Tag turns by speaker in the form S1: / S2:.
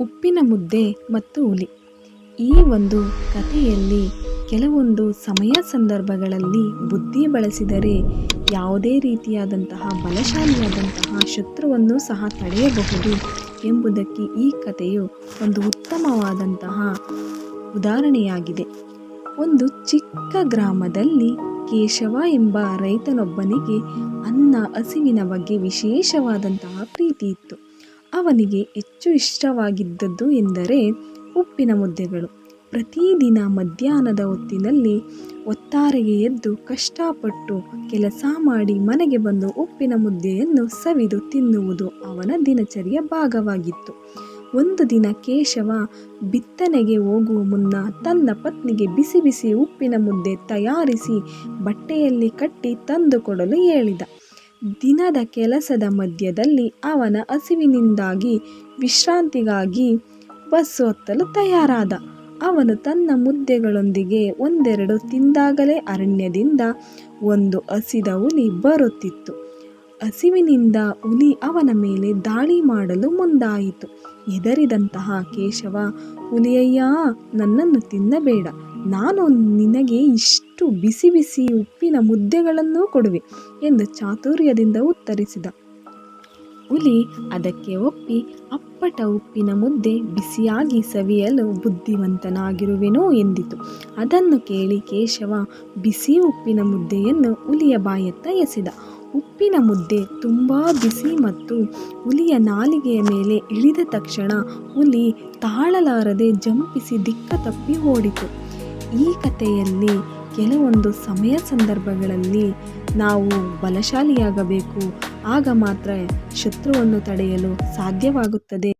S1: ಉಪ್ಪಿನ ಮುದ್ದೆ ಮತ್ತು ಹುಲಿ. ಈ ಒಂದು ಕಥೆಯಲ್ಲಿ ಕೆಲವೊಂದು ಸಮಯ ಸಂದರ್ಭಗಳಲ್ಲಿ ಬುದ್ಧಿ ಬಳಸಿದರೆ ಯಾವುದೇ ರೀತಿಯಾದಂತಹ ಬಲಶಾಲಿಯಾದಂತಹ ಶತ್ರುವನ್ನು ಸಹ ತಡೆಯಬಹುದು ಎಂಬುದಕ್ಕೆ ಈ ಕಥೆಯು ಒಂದು ಉತ್ತಮವಾದಂತಹ ಉದಾಹರಣೆಯಾಗಿದೆ. ಒಂದು ಚಿಕ್ಕ ಗ್ರಾಮದಲ್ಲಿ ಕೇಶವ ಎಂಬ ರೈತನೊಬ್ಬನಿಗೆ ಅನ್ನ, ಹಸಿವಿನ ಬಗ್ಗೆ ವಿಶೇಷವಾದಂತಹ ಪ್ರೀತಿ ಇತ್ತು. ಅವನಿಗೆ ಹೆಚ್ಚು ಇಷ್ಟವಾಗಿದ್ದದ್ದು ಎಂದರೆ ಉಪ್ಪಿನ ಮುದ್ದೆಗಳು. ಪ್ರತಿದಿನ ಮಧ್ಯಾಹ್ನದ ಹೊತ್ತಿನಲ್ಲಿ ಒತ್ತಾರೆಗೆ ಎದ್ದು ಕಷ್ಟಪಟ್ಟು ಕೆಲಸ ಮಾಡಿ ಮನೆಗೆ ಬಂದು ಉಪ್ಪಿನ ಮುದ್ದೆಯನ್ನು ಸವಿದು ತಿನ್ನುವುದು ಅವನ ದಿನಚರಿಯ ಭಾಗವಾಗಿತ್ತು. ಒಂದು ದಿನ ಕೇಶವ ಬಿತ್ತನೆಗೆ ಹೋಗುವ ಮುನ್ನ ತನ್ನ ಪತ್ನಿಗೆ ಬಿಸಿ ಬಿಸಿ ಉಪ್ಪಿನ ಮುದ್ದೆ ತಯಾರಿಸಿ ಬಟ್ಟೆಯಲ್ಲಿ ಕಟ್ಟಿ ತಂದುಕೊಡಲು ಹೇಳಿದ. ದಿನದ ಕೆಲಸದ ಮಧ್ಯದಲ್ಲಿ ಅವನ ಹಸಿವಿನಿಂದಾಗಿ, ವಿಶ್ರಾಂತಿಗಾಗಿ ಬಸ್ ಹತ್ತಲು ತಯಾರಾದ. ಅವನು ತನ್ನ ಮುದ್ದೆಗಳೊಂದಿಗೆ ಒಂದೆರಡು ತಿಂದಾಗಲೇ ಅರಣ್ಯದಿಂದ ಒಂದು ಹಸಿದ ಹುಲಿ ಬರುತ್ತಿತ್ತು. ಹಸಿವಿನಿಂದ ಹುಲಿ ಅವನ ಮೇಲೆ ದಾಳಿ ಮಾಡಲು ಮುಂದಾಯಿತು. ಹೆದರಿದಂತಹ ಕೇಶವ, ಹುಲಿಯಯ್ಯ, ನನ್ನನ್ನು ತಿನ್ನಬೇಡ. ನಾನು ನಿನಗೆ ಇಷ್ಟು ಬಿಸಿ ಬಿಸಿ ಉಪ್ಪಿನ ಮುದ್ದೆಗಳನ್ನು ಕೊಡುವೆ ಎಂದು ಚಾತುರ್ಯದಿಂದ ಉತ್ತರಿಸಿದ. ಹುಲಿ ಅದಕ್ಕೆ ಒಪ್ಪಿ ಅಪ್ಪಟ ಉಪ್ಪಿನ ಮುದ್ದೆ ಬಿಸಿಯಾಗಿ ಸವಿಯಲು ಬುದ್ಧಿವಂತನಾಗಿರುವೆನೋ ಎಂದಿತು. ಅದನ್ನು ಕೇಳಿ ಕೇಶವ ಬಿಸಿ ಉಪ್ಪಿನ ಮುದ್ದೆಯನ್ನು ಹುಲಿಯ ಬಾಯತ್ತ ಎಸೆದ. ಉಪ್ಪಿನ ಮುದ್ದೆ ತುಂಬ ಬಿಸಿ ಮತ್ತು ಹುಲಿಯ ನಾಲಿಗೆಯ ಮೇಲೆ ಇಳಿದ ತಕ್ಷಣ ಹುಲಿ ತಾಳಲಾರದೆ ಜಂಪಿಸಿ ದಿಕ್ಕ ತಪ್ಪಿ ಓಡಿತು. ಈ ಕಥೆಯಲ್ಲಿ ಕೆಲವೊಂದು ಸಮಯ ಸಂದರ್ಭಗಳಲ್ಲಿ ನಾವು ಬಲಶಾಲಿಯಾಗಬೇಕು. ಆಗ ಮಾತ್ರ ಶತ್ರುವನ್ನು ತಡೆಯಲು ಸಾಧ್ಯವಾಗುತ್ತದೆ.